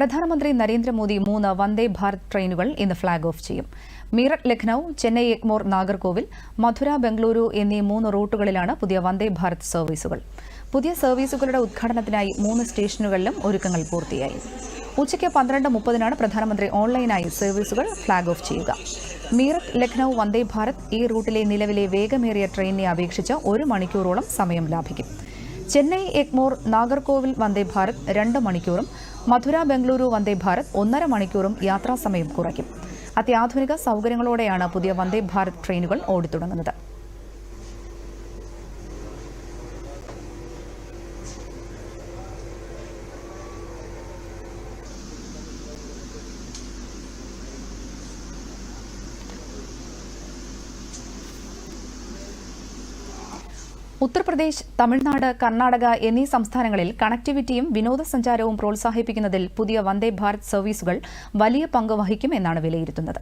പ്രധാനമന്ത്രി നരേന്ദ്രമോദി മൂന്ന് വന്ദേ ഭാരത് ട്രെയിനുകൾ ഇന്ന് ഫ്ളാഗ് ഓഫ് ചെയ്യും. മീററ്റ് ലഖ്നൌ ചെന്നൈ എഗ്മോർ നാഗർകോവിൽ മധുര ബംഗളൂരു എന്നീ മൂന്ന് റൂട്ടുകളിലാണ് പുതിയ വന്ദേ ഭാരത് സർവീസുകൾ. പുതിയ സർവീസുകളുടെ ഉദ്ഘാടനത്തിനായി മൂന്ന് സ്റ്റേഷനുകളിലും ഒരുക്കങ്ങൾ പൂർത്തിയായി. ഉച്ചയ്ക്ക് പന്ത്രണ്ട് മുപ്പതിനാണ് പ്രധാനമന്ത്രി ഓൺലൈനായി സർവീസുകൾ ഫ്ളാഗ് ഓഫ് ചെയ്യുക. മീററ്റ് ലഖ്നൌ വന്ദേ ഭാരത് ഈ റൂട്ടിലെ നിലവിലെ വേഗമേറിയ ട്രെയിനിനെ അപേക്ഷിച്ച് ഒരു മണിക്കൂറോളം സമയം ലാഭിക്കും. ചെന്നൈ എഗ്മോർ നാഗർകോവിൽ വന്ദേ ഭാരത് രണ്ട് മണിക്കൂറും മധുര ബംഗളൂരു വന്ദേ ഭാരത് ഒന്നര മണിക്കൂറും യാത്രാസമയം കുറയ്ക്കും. അത്യാധുനിക സൗകര്യങ്ങളോടെയാണ് പുതിയ വന്ദേ ഭാരത് ട്രെയിനുകൾ ഓടിത്തുടങ്ങുന്നത്. ഉത്തർപ്രദേശ് തമിഴ്നാട് കർണാടക എന്നീ സംസ്ഥാനങ്ങളിൽ കണക്ടിവിറ്റിയും വിനോദസഞ്ചാരവും പ്രോത്സാഹിപ്പിക്കുന്നതിൽ പുതിയ വന്ദേ ഭാരത് സർവീസുകൾ വലിയ പങ്ക് വഹിക്കും എന്നാണ് വിലയിരുത്തുന്നത്.